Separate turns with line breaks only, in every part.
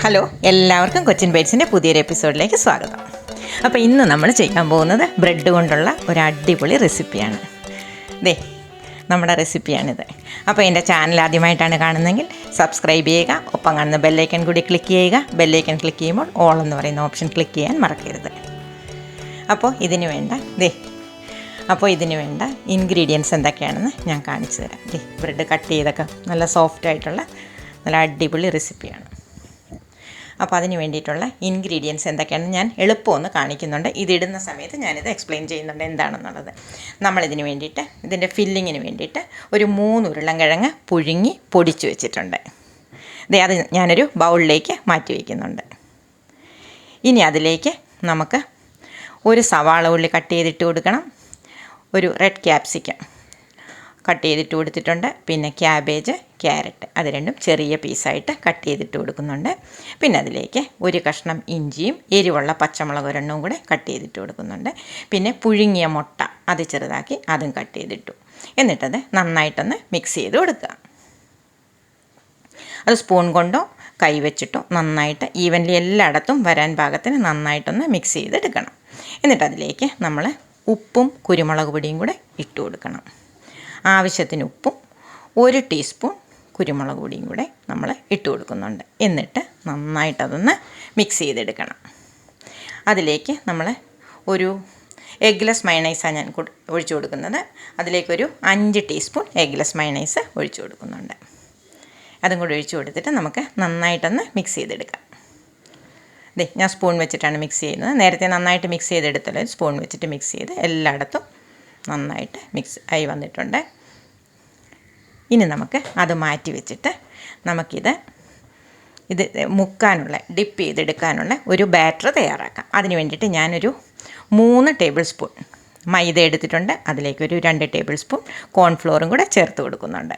Hello എല്ലാവർക്കും കൊച്ചിൻ ബൈറ്റ്സിന്റെ പുതിയൊരു എപ്പിസോഡിലേക്ക് സ്വാഗതം. അപ്പോൾ ഇന്ന് നമ്മൾ ചെയ്യാൻ പോകുന്നത് ബ്രെഡ് കൊണ്ടുള്ള ഒരു അടിപൊളി റെസിപ്പിയാണ്. ദേ നമ്മുടെ റെസിപ്പിയാണിത്. അപ്പോൾ എന്റെ ചാനൽ ആദ്യമായിട്ടാണ് കാണുന്നതെങ്കിൽ സബ്സ്ക്രൈബ് ചെയ്യുക ഒപ്പം കാണുന്ന ബെല്ലൈക്കൺ കൂടി ക്ലിക്ക് ചെയ്യുക. ബെല്ലൈക്കൺ ക്ലിക്ക് ചെയ്യുമ്പോൾ ഓൾ എന്ന് പറയുന്ന ഓപ്ഷൻ ക്ലിക്ക് ചെയ്യാൻ മറക്കരുത്. അപ്പോൾ ഇതിന് വേണ്ട ദേ അപ്പോൾ ഇതിന് വേണ്ട ഇൻഗ്രീഡിയൻസ് എന്തൊക്കെയാണെന്ന് ഞാൻ കാണിച്ചു തരാം. ദേ ബ്രെഡ് കട്ട് ചെയ്തൊക്കെ നല്ല സോഫ്റ്റ് ആയിട്ടുള്ള നല്ല അടിപൊളി റെസിപ്പിയാണ് അപ്പോൾ അതിന് വേണ്ടിയിട്ടുള്ള ഇൻഗ്രീഡിയൻസ് എന്തൊക്കെയാണെന്ന് ഞാൻ എളുപ്പമൊന്ന് കാണിക്കുന്നുണ്ട്. ഇതിടുന്ന സമയത്ത് ഞാനിത് എക്സ്പ്ലെയിൻ ചെയ്യുന്നുണ്ട് എന്താണെന്നുള്ളത്. നമ്മളിതിന് വേണ്ടിയിട്ട് ഇതിന്റെ ഫില്ലിങ്ങിന് വേണ്ടിയിട്ട് ഒരു മൂന്ന് ഉരുളൻകിഴങ്ങ് പുഴുങ്ങി പൊടിച്ചു വെച്ചിട്ടുണ്ട്. ദേ അത് ഞാനൊരു ബൗളിലേക്ക് മാറ്റി വയ്ക്കുന്നുണ്ട് ഇനി അതിലേക്ക് നമുക്ക് ഒരു സവാള ഉള്ളി കട്ട് ചെയ്തിട്ട് കൊടുക്കണം. ഒരു റെഡ് ക്യാപ്സിക്കം കട്ട് ചെയ്തിട്ട് കൊടുത്തിട്ടുണ്ട്. പിന്നെ ക്യാബേജ് ക്യാരറ്റ് അത് രണ്ടും ചെറിയ പീസായിട്ട് കട്ട് ചെയ്തിട്ട് കൊടുക്കുന്നുണ്ട്. പിന്നെ അതിലേക്ക് ഒരു കഷ്ണം ഇഞ്ചിയും എരിവുള്ള പച്ചമുളക് ഒരെണ്ണവും കൂടെ കട്ട് ചെയ്തിട്ട് കൊടുക്കുന്നുണ്ട്. പിന്നെ പുഴുങ്ങിയ മുട്ട അത് ചെറുതാക്കി അതും കട്ട് ചെയ്തിട്ടു. എന്നിട്ടത് നന്നായിട്ടൊന്ന് മിക്സ് ചെയ്ത് കൊടുക്കുക. അത് സ്പൂൺ കൊണ്ടോ കൈ വെച്ചിട്ടോ നന്നായിട്ട് ഈവൻലി എല്ലായിടത്തും വരാൻ പാകത്തിന് നന്നായിട്ടൊന്ന് മിക്സ് ചെയ്തെടുക്കണം. എന്നിട്ട് അതിലേക്ക് നമ്മൾ ഉപ്പും കുരുമുളക് പൊടിയും കൂടെ ഇട്ട് കൊടുക്കണം. ആവശ്യത്തിന് ഉപ്പും ഒരു ടീസ്പൂൺ കുരുമുളക് പൊടിയും കൂടെ നമ്മൾ ഇട്ട് കൊടുക്കുന്നുണ്ട്. എന്നിട്ട് നന്നായിട്ടതൊന്ന് മിക്സ് ചെയ്തെടുക്കണം. അതിലേക്ക് നമ്മൾ ഒരു എഗ്ലെസ് മയണൈസാണ് ഞാൻ ഒഴിച്ചു കൊടുക്കുന്നത്. അതിലേക്കൊരു അഞ്ച് ടീസ്പൂൺ എഗ്ലെസ് മയണൈസ് ഒഴിച്ചു കൊടുക്കുന്നുണ്ട്. അതും കൂടി ഒഴിച്ചു കൊടുത്തിട്ട് നമുക്ക് നന്നായിട്ടൊന്ന് മിക്സ് ചെയ്തെടുക്കാം. ദേ ഞാൻ സ്പൂൺ വെച്ചിട്ടാണ് മിക്സ് ചെയ്യുന്നത്. നേരത്തെ നന്നായിട്ട് മിക്സ് ചെയ്തെടുത്തല്ലോ. സ്പൂൺ വെച്ചിട്ട് മിക്സ് ചെയ്ത് എല്ലായിടത്തും നന്നായിട്ട് മിക്സ് ആയി വന്നിട്ടുണ്ട്. ഇനി നമുക്ക് അത് മാറ്റി വെച്ചിട്ട് നമുക്കിത് ഇത് മുക്കാനുള്ള ഡിപ്പ് ചെയ്തെടുക്കാനുള്ള ഒരു ബാറ്റർ തയ്യാറാക്കാം. അതിന് വേണ്ടിയിട്ട് ഞാനൊരു മൂന്ന് ടേബിൾ സ്പൂൺ മൈദ എടുത്തിട്ടുണ്ട്. അതിലേക്ക് ഒരു രണ്ട് ടേബിൾ സ്പൂൺ കോൺഫ്ലോറും കൂടെ ചേർത്ത് കൊടുക്കുന്നുണ്ട്.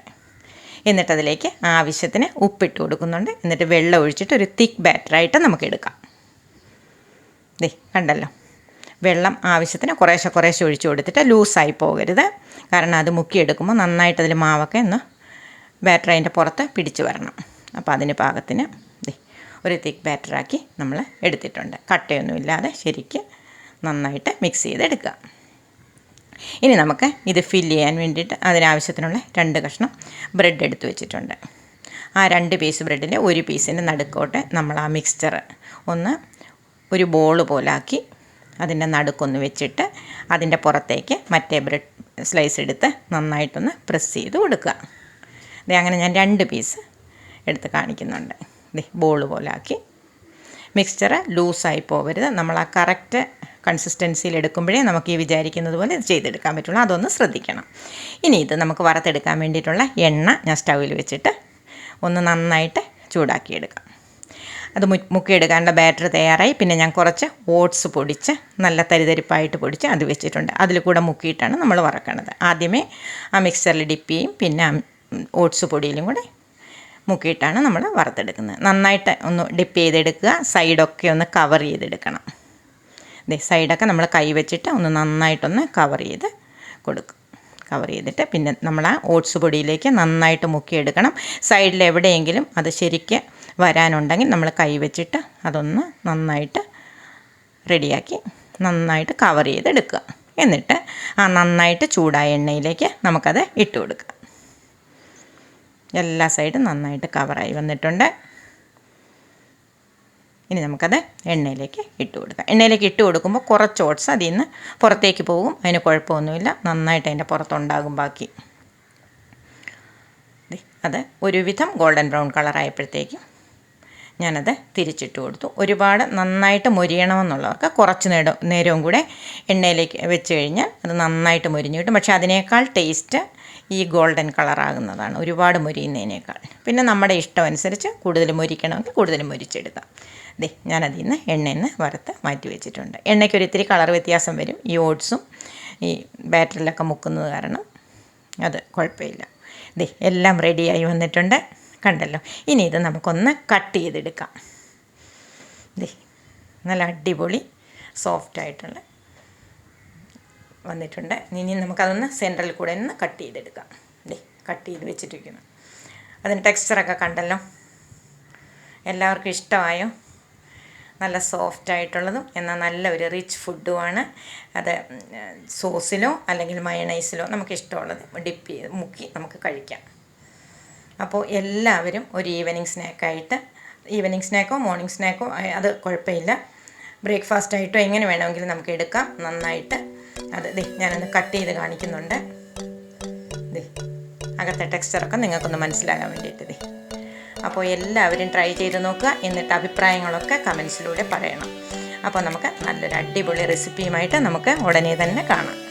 എന്നിട്ട് അതിലേക്ക് ആവശ്യത്തിന് ഉപ്പിട്ട് കൊടുക്കുന്നുണ്ട്. എന്നിട്ട് വെള്ളം ഒഴിച്ചിട്ട് ഒരു തിക്ക് ബാറ്ററായിട്ട് നമുക്ക് എടുക്കാം. ദേ കണ്ടല്ലോ. വെള്ളം ആവശ്യത്തിന് കുറേശ്ശെ കുറേശ്ശെ ഒഴിച്ചു കൊടുത്തിട്ട് ലൂസായി പോകരുത്. കാരണം അത് മുക്കിയെടുക്കുമ്പോൾ നന്നായിട്ട് അതിൽ മാവൊക്കെ ഒന്ന് ബാറ്റർ അതിന്റെ പുറത്ത് പിടിച്ചു വരണം. അപ്പോൾ അതിന് പാകത്തിന് ഒരു തിക്ക് ബാറ്ററാക്കി നമ്മൾ എടുത്തിട്ടുണ്ട്. കട്ടയൊന്നുമില്ലാതെ ശരിക്ക് നന്നായിട്ട് മിക്സ് ചെയ്തെടുക്കുക. ഇനി നമുക്ക് ഇത് ഫില്ല് ചെയ്യാൻ വേണ്ടിയിട്ട് അതിനാവശ്യത്തിനുള്ള രണ്ട് കഷ്ണം ബ്രെഡ് എടുത്ത് വെച്ചിട്ടുണ്ട്. ആ രണ്ട് പീസ് ബ്രെഡിന്റെ ഒരു പീസിന്റെ നടുക്കോട്ട് നമ്മൾ ആ മിക്സ്ചർ ഒന്ന് ഒരു ബോൾ പോലാക്കി അതിന്റെ നടുക്കൊന്ന് വെച്ചിട്ട് അതിന്റെ പുറത്തേക്ക് മറ്റേ ബ്രെഡ് സ്ലൈസ് എടുത്ത് നന്നായിട്ടൊന്ന് പ്രസ് ചെയ്ത് കൊടുക്കുക. ദേ അങ്ങനെ ഞാൻ രണ്ട് പീസ് എടുത്ത് കാണിക്കുന്നുണ്ട്. ദേ ബോൾ പോലാക്കി. മിക്സ്ചർ ലൂസായി പോകരുത് നമ്മൾ ആ കറക്റ്റ് കൺസിസ്റ്റൻസിയിൽ എടുക്കുമ്പോഴേ നമുക്ക് ഈ വിചാരിക്കുന്നത് പോലെ ഇത് ചെയ്തെടുക്കാൻ പറ്റുള്ളൂ. അതൊന്ന് ശ്രദ്ധിക്കണം. ഇനി ഇത് നമുക്ക് വറുത്തെടുക്കാൻ വേണ്ടിയിട്ടുള്ള എണ്ണ ഞാൻ സ്റ്റൗവിൽ വെച്ചിട്ട് ഒന്ന് നന്നായിട്ട് ചൂടാക്കിയെടുക്കാം. അത് മുക്കിയെടുക്കാനുള്ള ബാറ്റർ തയ്യാറായി. പിന്നെ ഞാൻ കുറച്ച് ഓട്സ് പൊടിച്ച് നല്ല തരിതരിപ്പായിട്ട് പൊടിച്ച് അത് വെച്ചിട്ടുണ്ട്. അതിൽ കൂടെ മുക്കിയിട്ടാണ് നമ്മൾ വറക്കണത്. ആദ്യമേ ആ മിക്സറിൽ ഡിപ്പ് ചെയ്യും. പിന്നെ ഓട്സ് പൊടിയിലും കൂടെ മുക്കിയിട്ടാണ് നമ്മൾ വറുത്തെടുക്കുന്നത്. നന്നായിട്ട് ഒന്ന് ഡിപ്പ് ചെയ്തെടുക്കുക. സൈഡൊക്കെ ഒന്ന് കവർ ചെയ്തെടുക്കണം. ദേ സൈഡൊക്കെ നമ്മൾ കൈ വെച്ചിട്ട് ഒന്ന് നന്നായിട്ടൊന്ന് കവർ ചെയ്ത് കൊടുക്കും കവർ ചെയ്തിട്ട് പിന്നെ നമ്മൾ ആ ഓട്സ് പൊടിയിലേക്ക് നന്നായിട്ട് മുക്കിയെടുക്കണം. സൈഡിൽ എവിടെയെങ്കിലും അത് ശരിക്ക് വരാനുണ്ടെങ്കിൽ നമ്മൾ കൈ വെച്ചിട്ട് അതൊന്ന് നന്നായിട്ട് റെഡിയാക്കി നന്നായിട്ട് കവർ ചെയ്തെടുക്കുക. എന്നിട്ട് ആ നന്നായിട്ട് ചൂടായ എണ്ണയിലേക്ക് നമുക്കത് ഇട്ട് കൊടുക്കുക എല്ലാ സൈഡും നന്നായിട്ട് കവറായി വന്നിട്ടുണ്ട്. ഇനി നമുക്കത് എണ്ണയിലേക്ക് ഇട്ട് കൊടുക്കാം. എണ്ണയിലേക്ക് ഇട്ട് കൊടുക്കുമ്പോൾ കുറച്ച് ഓട്സ് അതിൽ നിന്ന് പുറത്തേക്ക് പോകും. അതിന് കുഴപ്പമൊന്നുമില്ല. നന്നായിട്ട് അതിന്റെ പുറത്തുണ്ടാകും ബാക്കി. അത് ഒരുവിധം ഗോൾഡൻ ബ്രൗൺ കളറായപ്പോഴത്തേക്കും ഞാനത് തിരിച്ചിട്ട് കൊടുത്തു. ഒരുപാട് നന്നായിട്ട് മൊരിയണമെന്നുള്ളവർക്ക് കുറച്ച് നേരം നേരവും കൂടെ എണ്ണയിലേക്ക് വെച്ച് കഴിഞ്ഞാൽ അത് നന്നായിട്ട് മൊരിഞ്ഞ് കിട്ടും. പക്ഷേ അതിനേക്കാൾ ടേസ്റ്റ് ഈ ഗോൾഡൻ കളറാകുന്നതാണ് ഒരുപാട് മൊരിയുന്നതിനേക്കാൾ. പിന്നെ നമ്മുടെ ഇഷ്ടമനുസരിച്ച് കൂടുതൽ മൊരിക്കണമെങ്കിൽ കൂടുതൽ മൊരിച്ചെടുക്കാം. ദേ ഞാനതിൽ നിന്ന് എണ്ണയിൽ നിന്ന് വറുത്ത് മാറ്റി വെച്ചിട്ടുണ്ട്. എണ്ണയ്ക്ക് ഒരു ഇത്തിരി കളർ വ്യത്യാസം വരും. ഈ ഓട്സും ഈ ബാറ്ററിലൊക്കെ മുക്കുന്നത് കാരണം അത് കുഴപ്പമില്ല. ദേ എല്ലാം റെഡിയായി വന്നിട്ടുണ്ട്. കണ്ടല്ലോ. ഇനി ഇത് നമുക്കൊന്ന് കട്ട് ചെയ്തെടുക്കാം. ദേ നല്ല അടിപൊളി സോഫ്റ്റ് ആയിട്ടുള്ള വന്നിട്ടുണ്ട്. ഇനി നമുക്കതൊന്ന് സെൻട്രൽ കൂടെ ഒന്ന് കട്ട് ചെയ്തെടുക്കാം. ദേ കട്ട് ചെയ്ത് വെച്ചിട്ടിരിക്കുന്നു. അതിന് ടെക്സ്ചറൊക്കെ കണ്ടല്ലോ. എല്ലാവർക്കും ഇഷ്ടമായോ? നല്ല സോഫ്റ്റ് ആയിട്ടുള്ളതും എന്നാൽ നല്ല ഒരു റിച്ച് ഫുഡുമാണ് അത് സോസിലോ അല്ലെങ്കിൽ മയണൈസിലോ നമുക്ക് ഇഷ്ടമുള്ളത് ഡിപ്പ് ചെയ്ത് മുക്കി നമുക്ക് കഴിക്കാം. അപ്പോൾ എല്ലാവരും ഒരു ഈവനിങ് സ്നാക്കായിട്ട് ഈവനിങ് സ്നാക്കോ മോർണിംഗ് സ്നാക്കോ അത് കുഴപ്പമില്ല. ബ്രേക്ക്ഫാസ്റ്റ് ആയിട്ടോ എങ്ങനെ വേണമെങ്കിലും നമുക്ക് എടുക്കാം. നന്നായിട്ട്. അത് ദേ ഞാനൊന്ന് കട്ട് ചെയ്ത് കാണിക്കുന്നുണ്ട്. ദേ അകത്തെ ടെക്സ്ചറൊക്കെ നിങ്ങൾക്കൊന്ന് മനസ്സിലാകാൻ വേണ്ടിയിട്ട് ദേ. അപ്പോൾ എല്ലാവരും ട്രൈ ചെയ്ത് നോക്കുക. എന്നിട്ട് അഭിപ്രായങ്ങളൊക്കെ കമൻസിലൂടെ പറയണം. അപ്പോൾ നമുക്ക് നല്ലൊരു അടിപൊളി റെസിപ്പിയുമായിട്ട് നമുക്ക് ഉടനെ തന്നെ കാണാം.